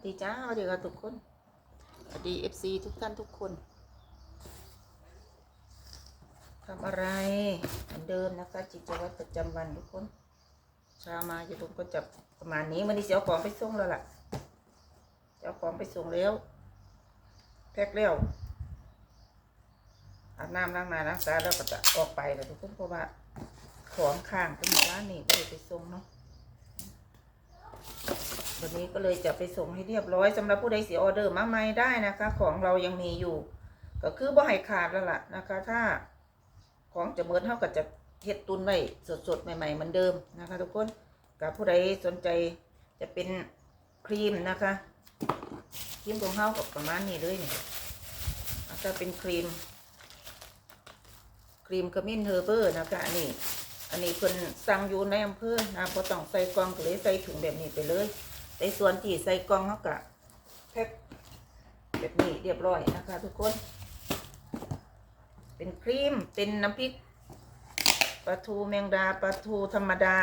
วัสดีจ้าสวัสดีค่ะทุกคนสวัสดีเอฟซีทุกท่านทุกคนทำอะไรเหมือนเดิมนะคะจิตวัตรประจำวันทุกคนเช้ามาจะผมก็จับประมาณนี้วันนี้เสียของไปส่งแล้วล่ะจะเอาของไปส่งแล้วแพ็คแล้วอาบน้ำล้างหน้าล้างตาแล้วก็จะออกไปแล้วทุกคนเพราะว่าของข้างเป็นหมู่บ้านนี่ก็เลยไปส่งเนาะ วันนี้ก็เลยจะไปส่งให้เรียบร้อยสำหรับผู้ใดเสียออเดอร์มาใหม่ได้นะคะ ของเรายังมีอยู่ ก็คือบ่ให้ขาดแล้วล่ะนะคะ ถ้าของจะเมิดเท่ากับจะเฮ็ดตุนไว้สดๆ ใหม่ๆเหมือนเดิมนะคะ ทุกคนกับผู้ใดสนใจจะเป็นครีมนะคะครีมของเฮากับประมาณนี้เลยเนี่ยถ้าเป็นครีม ครีมขมิ้นเฮอร์เบอร์นะคะอันนี้อันนี้เพิ่นสั่งอยู่ในอำเภอนะพอต้องใส่กล่องก็เลยใส่ถุงแบบนี้ไปเลย ในส่วนที่ใส่กล่องเขาก็แพ็คแบบนี้เรียบร้อยนะคะ ทุกคน เป็นครีมเป็นน้ำพริกปลาทูแมงดาปลาทูธรรมดา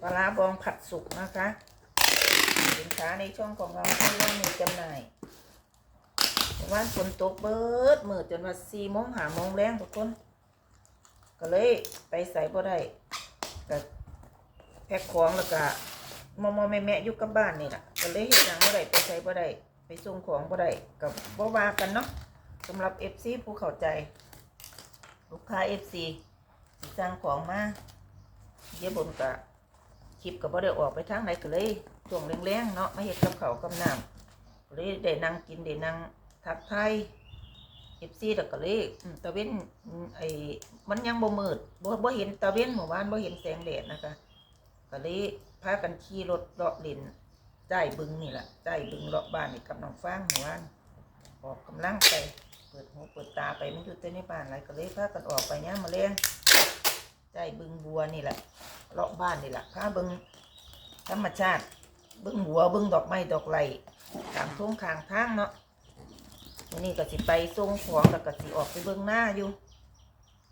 ปลาร้าบองผัดสุกนะคะ สินค้าในช่องของเราที่เรามีจำหน่ายวันฝนตกเบิดมืดจนว่าสี่โมงหาโมงแรงทุกคน ก็เลยไปใส่บ่ได้ก็แพ็คของแล้วก็ มอมอแม่แม่อยู่กับบ้านนี่แหละก็เลยเฮ็ดหยังบ่ได้ไปใส่บ่ได้ไปส่งของบ่ได้ก็บ่ว่ากันเนาะสำหรับ FC ผู้เข้าใจ ลูกค้า FC สิสั่งของมาเดี๋ยวบนก็คลิปก็บ่ได้ออกไปทางไหนก็เลยช่วงแรงๆเนาะมาเฮ็ดกับเขากับน้ำก็เลยได้นั่งกินได้นั่งทักทายเอฟซีแต่ก็เลยตะเว้นไอ้มันยังบ่มืดบ่บ่เห็นตะเว้นเมื่อวานบ่เห็นแสงแดดนะคะก็เลย พากันขี่รถเลาะเล่นใต้บึงนี่แหละใต้บึงเลาะบ้านนี่กับน้องฟางเมื่อวานออกกำลังไป เปิดหูเปิดตาไปมันอยู่แต่ในบ้านหลายก็เลยพากันออกไปย่ามมาเลี้ยงใต้บึงบัวนี่แหละเลาะบ้านนี่แหละพาบึงธรรมชาติ บึงบัวบึงดอกไม้ดอกไหลตามทุ่งข้างทางเนาะวันนี้ก็สิไปส่งของแล้วก็สิออกไปเบิ่งหน้าอยู่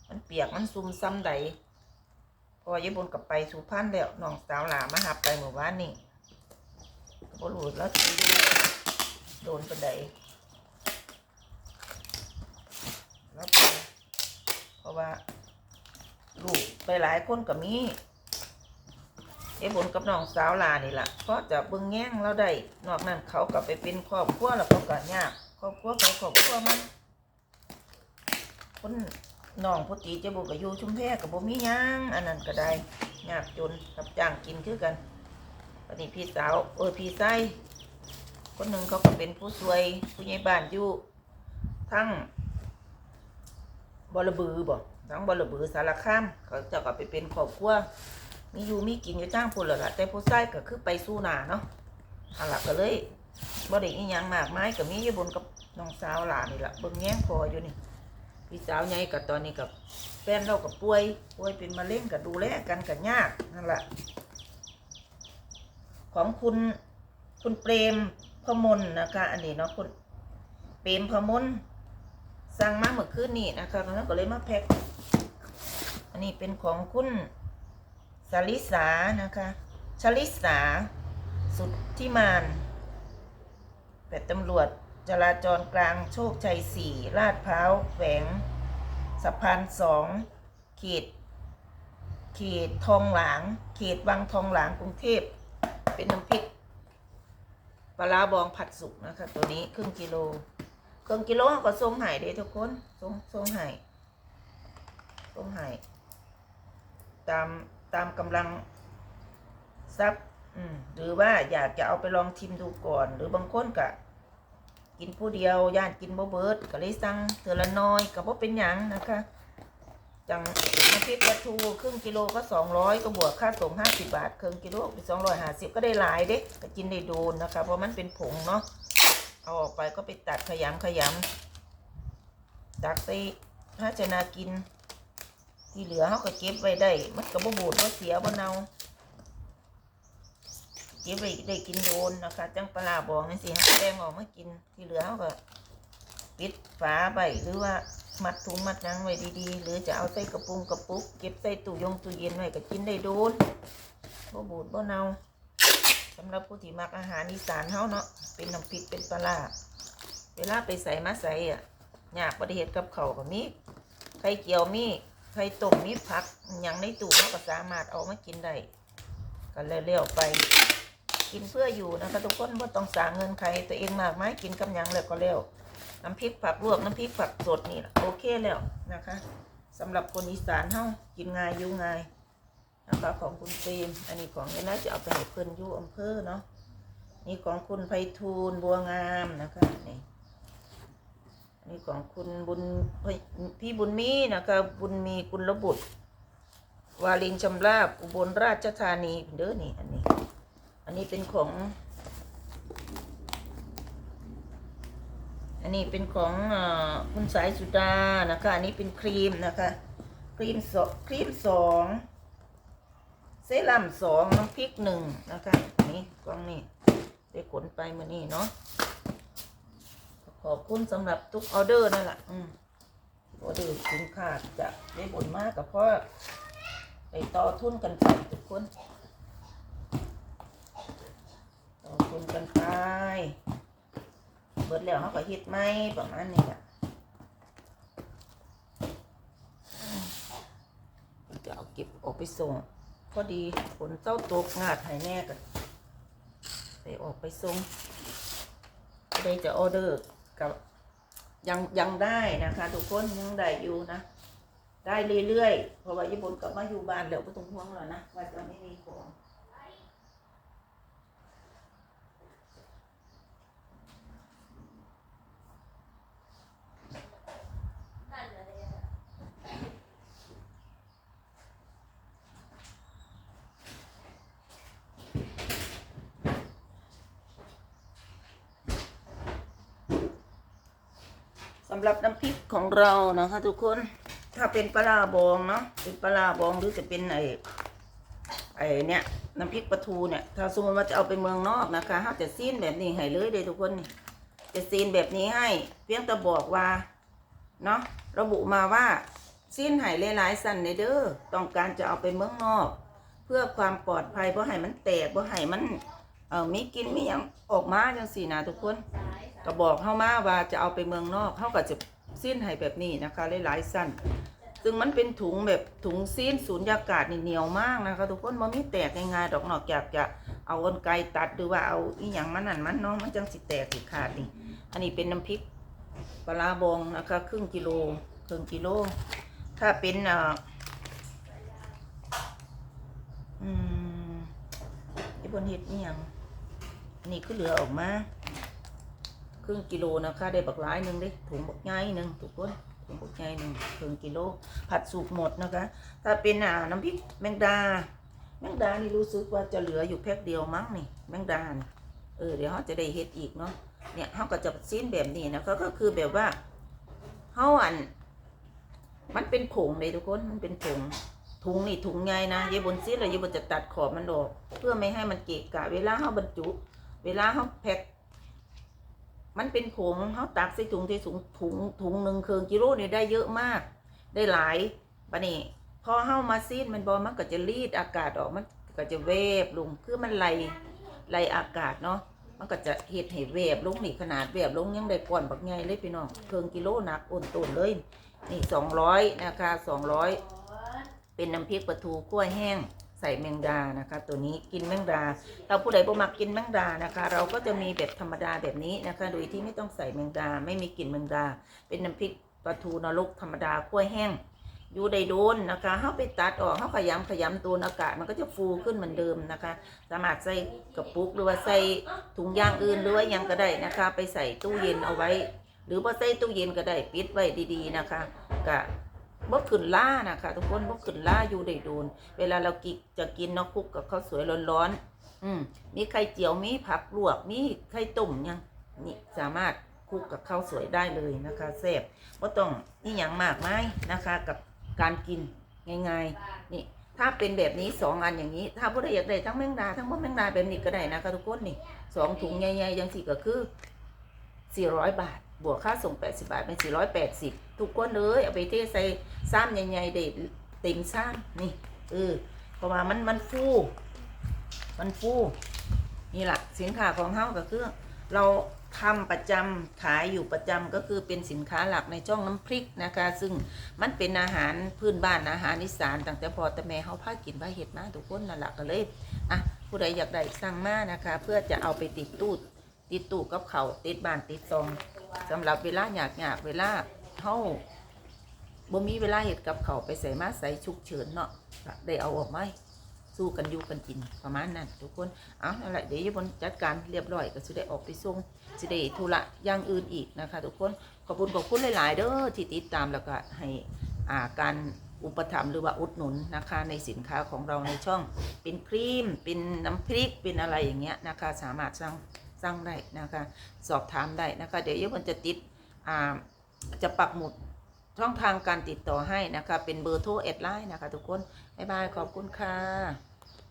มันเปียกมันซุ่มซ้ำใด พอยายบนกับไปสุพรรณแล้วน้องสาวหลามาหับไปเมื่อวานนี่บ่รู้แล้วโดนปานใดแล้วเพราะว่าลูกไปหลายคนก็มีไอ้บนกับน้องสาวหลานี่แหละเพราะจะเบิ่งแง่งเราได้ นอกนั้นเขาก็ไปเป็นครอบครัวแล้วเขาก็ยากครอบครัวเขาครอบครัวมันคน น้องพุตีจะบุกกับอยู่ชุมแพกับบ่มีหยังอันนั้นก็ได้ยากจนกับจ้างกินคือกันวันนี้พี่สาวเออพี่ไส้คนหนึ่งเขาก็เป็นผู้ช่วยผู้ใหญ่บ้านอยู่ทั้งบอระบือบ่ทั้งบอระบือสารคามเขาจะก็ไปเป็นครอบครัวมีอยู่มีกินอยู่จ้างพุ่นแล้วล่ะแต่ผู้ชายก็คือไปสู้หนาเนาะเอาล่ะก็เลยบ่ได้อีหยังมากไมายก็มีอยู่บนกับน้องสาวหลานนี่แหละเบิ่งแย้งพออยู่นี่ พี่สาวใหญ่กับตอนนี้กับแฟนเรากับป่วยป่วยเป็นมะเร็งก็ดูแลกันก็ยากนั่นแหละของคุณคุณเปรมพมลนะคะ อันนี้เนาะคุณเปรมพมลสั่งมาเมื่อคืนนี้นะคะแล้วก็เลยมาแพ็คอันนี้เป็นของคุณสลิสานะคะชลิสาสุดที่มานแปดตำรวจ จราจรกลางโชคชัยสี่ลาดพร้าวแขวงสะพานสองขตเขตทองหลางเขตวังทองหลางกรุงเทพ เป็นน้ำพริกปลาร้าบองผัดสุกนะคะ ตัวนี้ครึ่งกิโลครึ่งกิโลก็ทรงไห่เด้ทุกคนทรงทรงไห่ทรงไห่ตามตามกำลังทรัพย์หรือว่าอยากจะเอาไปลองชิมดูก่อน หรือบางคนก็ กินผู้เดียวย่านกินบ่เบิดก็เลยสั่งเทือละน้อยก็บ่เป็นหยังนะคะจังน้ำพริกปลาทูครึ่งกิโลก็สองร้อยก็บวกค่าส่งห้าสิบบาทครึ่งกิโลเป็นสองร้อยห้าสิบก็ได้หลายเด้ก็กินได้โดนนะคะ เพราะมันเป็นผงเนาะเอาออกไปก็ไปตัดขยำขยำตักใส่ภาชนะกิน ที่เหลือเขาก็เก็บไว้ได้ มันก็บ่บูดบ่เสียบ่เน่า เก็บไว้ได้กินโดนนะคะจังปลาบองนี่สิฮะแป้งออกมากินที่เหลือเขาก็ปิดฝาใบหรือว่ามัดถุงมัดนังไว้ดีๆ หรือจะเอาใส่กระปุงกระปุกเก็บใส่ตู้ยงตู้เย็นไว้ก็กินได้โดนบ่บูดบ่เนาสำหรับผู้ที่มักอาหารอีสานเฮาเนาะเป็นน้ำพริกเป็นปลาเวลาไปใส่มาใส่อะยากบ่ได้เฮ็ดกับเขาก็มีไข่เจียวมีไข่ต้มมีผักอย่างในตู้เราก็สามารถเอามากินได้ก็เร็วๆไป กินเพื่ออยู่นะคะ ทุกคนว่าต้องสางเงินใครตัวเองมากไหมกินกำยังแล้วก็เร็วน้ำพริกผักลวกน้ำพริกผักสดนี่โอเคแล้วนะคะสำหรับคนอีสานเฮากินง่ายอยู่ง่ายนะคะของคุณเฟรมอันนี้ของเนี่ยนะจะเอาไปให้เพิ่นอยู่อำเภอเนาะนี่ของคุณไพฑูรย์บัวงามนะคะนี่อันนี้ของคุณบุญพี่บุญมีนะคะบุญมีกุลบุตรวาลินชำราบอุบลราชธานีเด้อนี่อันนี้ อันนี้เป็นของ อันนี้เป็นของอคุณสายสุดานะคะ อันนี้เป็นครีมนะคะ ครีมสองครีมสองเซรั่มสองน้ำพริกหนึ่งนะคะนนี้กล่องนี้ได้ขนไปมานี่เนาะขอบคุณสำหรับทุกออเดอร์นั่นแหละอืมออเดอร์สินค้าจะได้ผลมากกับเพราะไปต่อทุนกันไปทุกคน ต่อทุ นกันไปเบิดแล้วเขาก็เฮ็ดไหมประมาณนี้แหละจะเอาเก็บออกไปส่งพอดีฝนเจ้าตกงาดหายแน่กันไปออกไปส่งก็ได้จะออเดอร์กับยังยังได้นะคะทุกคนยังได้อยู่นะ ได้เรื่อยๆเพราะว่าญี่ปุ่นกลับมาอยู่บ้านแล้วก็ต้องห่วงแล้วนะว่าจะไม่มีของ สำหรับน้ำพริกของเรานะคะทุกคนถ้าเป็นปลาบองเนาะเป็นปลาบองหรือจะเป็นไอ้ไอเนี่ยน้ำพริกปลาทูเนี่ยถ้าสมมติว่าจะเอาไปเมืองนอกนะคะเขาจะซีนแบบนี้ให้เลยเลยทุกคนนี่จะซีนแบบนี้ให้ เพียงแต่บอกว่าเนาะระบุมาว่าซีนให้หลายๆสั้นในเด้อต้องการจะเอาไปเมืองนอก เพื่อความปลอดภัยเพราะให้มันแตกเพราะให้มันเออมีกลินมีอย่างออกมาจังสี่นะทุกคน ก็บอกเข้ามาว่าจะเอาไปเมืองนอกเขาก็จะสิ้นให้แบบนี้นะคะหลายๆสั้นซึ่งมันเป็นถุงแบบถุงซีนสูญญากาศนี่เหนียวมากนะคะ ทุกคนมันไม่แตกง่ายๆดอกนอกจากจะเอากรรไกรตัดหรือว่าเอาอีหยังมันนั่นมันเนาะมันจังสิแตกสิขาดนี่อันนี้เป็นน้ำพริกปลาร้าบองนะคะ ครึ่งกิโลครึ่งกิโล ถ้าเป็นเอ่ออืมไอ้บนเห็ดนี่ยังนนี้คือเหลือออกมา ครึ่งกิโลนะคะได้บักหลายหนึ่งได้ถุงบักใหญ่หนึ่งทุกคนถุงบักใหญ่หนึ่งครึ่งกิโลผัดสุกหมดนะคะ ถ้าเป็นอ่าน้ำพริกแมงดา แมงดานี่รู้สึกว่าจะเหลืออยู่แพ็คเดียวมั้งนี่แมงดานี่เออเดี๋ยวเขาจะได้เฮ็ดอีกเนาะเนี่ยเขาก็จะซีนแบบนี้นะคะก็คือแบบว่าเขาอัน มันเป็นผงเลยทุกคนมันเป็นผงถุงนี่ถุงใหญ่นะยายบนซีนเลยยายบนจะตัดขอบมันออก เพื่อไม่ให้มันเกะกะ เวลาเขาบรรจุ เวลาเขาแพ็ค มันเป็นผงเขาตักใส่ถุงที่ถุงถุงถุงหนึ่งเคืองกิโลเนี่ยได้เยอะมาก ได้หลายปะนี่พอเข้ามาซีดมันบอมันก็จะรีดอากาศออกมันก็จะเวบลงคือมันไหลไหลอากาศเนาะมันก็จะเห็ดให้เวบลงนี่ขนาดเวบลงยังได้ก่อนบักไงเลยพี่น้องเคืองกิโลหนักอ่นตุนเลยนี่สองร้อยนะคะสองร้อยเป็นน้ำพริกปลาทูกล้วยแห้ง ใส่แมงดานะคะ ตัวนี้กินแมงดา เราผู้ใดบ่มักกินแมงดานะคะ เราก็จะมีแบบธรรมดาแบบนี้นะคะ โดยที่ไม่ต้องใส่แมงดา ไม่มีกลิ่นแมงดา เป็นน้ำพริกปลาทูนรกธรรมดากล้วแห้งอยู่ได้โดนนะคะเข้าไปตัดออกเข้าขยำขยำตัวอากาศมันก็จะฟูขึ้นเหมือนเดิมนะคะ สามารถใส่กระปุกหรือว่าใส่ถุงยางอื่นหรือว่ายังก็ได้นะคะ ไปใส่ตู้เย็นเอาไว้ หรือว่าใส่ตู้เย็นก็ได้ปิดไว้ดีๆนะคะกะ บ่ขึ้นล่านะคะทุกคนบ่ขึ้นล่าอยู่ได้โดน เวลาเรากินจะกินเนาะคลุกกับข้าวสวยร้อนๆอืมมีไข่เจียวมีผักลวกมีไข่ต้มยังนี่สามารถคลุกกับข้าวสวยได้เลยนะคะแซ่บบ่ต้องนี่หยังมากมายนะคะ กับการกินง่ายๆนี่ถ้าเป็นแบบนี้สองอันอย่างนี้ ถ้าผู้ใดอยากได้ทั้งแมงดาทั้งบ่แมงดาแบบนี้ก็ได้นะคะทุกคนนี่สองถุงใหญ่ๆยังสี่ก็คือ400บาท บวกค่าส่ง 80 บาท เป็น 480 ทุกคนเลยเอาไปเทใส่ซ้ำใหญ่ๆเด็ดเต็มซ้ำนี่เออเพราะว่ามันมันฟู มันฟู นี่แหละสินค้าของเฮาก็คือเราทำประจำขายอยู่ประจำก็คือเป็นสินค้าหลักในช่องน้ำพริกนะคะ ซึ่งมันเป็นอาหารพื้นบ้านอาหารอีสานตั้งแต่พอแต่แม่เฮาพากินพาเฮ็ดมาทุกคนนั่นแหละก็เลยอะผู้ใดอยากได้สั่งมานะคะ เพื่อจะเอาไปติดตู้ติดตู้กับเขาติดบ้านติดซอง สำหรับเวลาอยากอยากเวลาเฮาบ่มีเวลาเฮ็ดกับเขาไปใส่มาใส่ฉุกเฉินเนาะได้เอาออกมาให้สู้กันอยู่กันกินประมาณนั้นทุกคนเอาอะไรเดี๋ยวอยบนจัดการเรียบร้อยก็สิได้ออกไปส่งสิได้ธุระอย่างอื่นอีกนะคะ ทุกคนขอบคุณขอบคุณหลายๆเด้อที่ติดตามแล้วก็ให้อ่าการอุปถัมภ์หรือว่าอุดหนุนนะคะ ในสินค้าของเราในช่องเป็นครีม เป็นน้ำพริกเป็นอะไรอย่างเงี้ยนะคะ สามารถสั่ง สั่งได้นะคะ สอบถามได้นะคะ เดี๋ยวเยอะมันจะติดอ่าจะปักหมุดช่องทางการติดต่อให้นะคะ เป็นเบอร์โทรแอดไลน์นะคะ ทุกคน บ๊ายบาย ขอบคุณค่ะ